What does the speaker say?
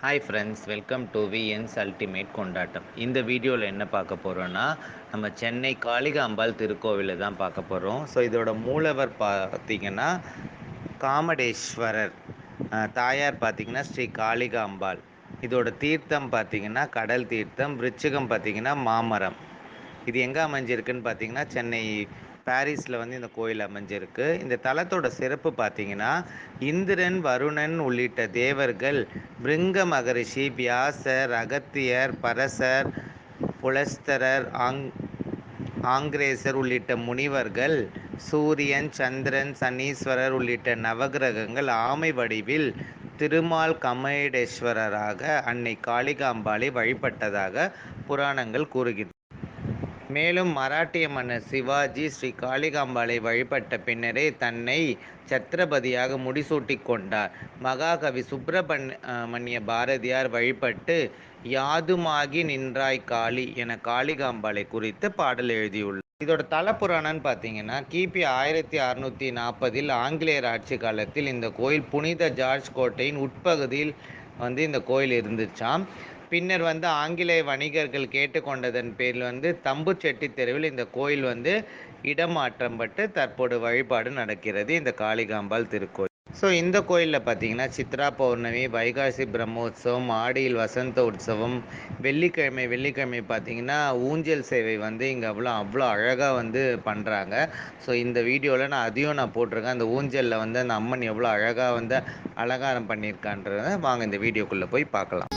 Hi friends welcome to VNS ultimate கொண்டாட்டம் இந்த வீடியோவில் என்ன பார்க்க போகிறோன்னா நம்ம சென்னை காளிகாம்பாள் திருக்கோவிலை தான் பார்க்க போகிறோம் ஸோ இதோட மூலவர் பார்த்தீங்கன்னா காமடேஸ்வரர். தாயார் பார்த்திங்கன்னா ஸ்ரீ காளிகாம்பாள். இதோட தீர்த்தம் பார்த்தீங்கன்னா கடல் தீர்த்தம். விருச்சிகம் பார்த்தீங்கன்னா மாமரம். இது எங்கே அமைஞ்சிருக்குன்னு பார்த்தீங்கன்னா சென்னை பாரிஸில் வந்து இந்த கோயில் அமைஞ்சிருக்கு. இந்த தலத்தோட சிறப்பு பார்த்தீங்கன்னா இந்திரன் வருணன் உள்ளிட்ட தேவர்கள் பிருங்க மகரிஷி வியாசர் அகத்தியர் பரசர் புலஸ்தரர் ஆங் ஆங்கிரேசர் உள்ளிட்ட முனிவர்கள் சூரியன் சந்திரன் சனீஸ்வரர் உள்ளிட்ட நவகிரகங்கள் ஆமை வடிவில் திருமால் கமேடேஸ்வரராக அன்னை காளிகாம்பாளை வழிபட்டதாக புராணங்கள் கூறுகின்றன. மேலும் மராட்டிய மன்னர் சிவாஜி ஸ்ரீ காளிகாம்பாளை வழிபட்ட பின்னரே தன்னை சத்ரபதியாக முடிசூட்டி கொண்டார். மகாகவி சுப்பிரமணிய பாரதியார் வழிபட்டு யாதுமாகி நின்றாய் காளி என காளிகாம்பாளை குறித்து பாடல் எழுதியுள்ளார். இதோட தல பார்த்தீங்கன்னா கிபி ஆயிரத்தி அறுநூற்றி நாற்பதில் ஆங்கிலேயர் ஆட்சி காலத்தில் இந்த கோயில் புனித ஜார்ஜ் கோட்டையின் உட்பகுதியில் வந்து இந்த கோயில் இருந்துச்சாம். பின்னர் வந்து ஆங்கிலேய வணிகர்கள் கேட்டுக்கொண்டதன் பேரில் வந்து தம்புச்செட்டி தெருவில் இந்த கோயில் வந்து இடமாற்றம் பட்டு தற்போது வழிபாடு நடக்கிறது. இந்த காளிகாம்பாள் திருக்கோயில். ஸோ இந்த கோயிலில் பார்த்தீங்கன்னா சித்ரா பௌர்ணமி வைகாசி பிரம்மோத்சவம் ஆடியில் வசந்த உற்சவம் வெள்ளிக்கிழமை வெள்ளிக்கிழமை பார்த்தீங்கன்னா ஊஞ்சல் சேவை வந்து இங்கே அவ்வளோ அவ்வளோ அழகாக வந்து பண்ணுறாங்க ஸோ இந்த வீடியோவில் நான் அதையும் நான் போட்டிருக்கேன். அந்த ஊஞ்சலில் வந்து அந்த அம்மன் எவ்வளோ அழகாக வந்து அலங்காரம் பண்ணியிருக்கான்றத வாங்க இந்த வீடியோக்குள்ளே போய் பார்க்கலாம்.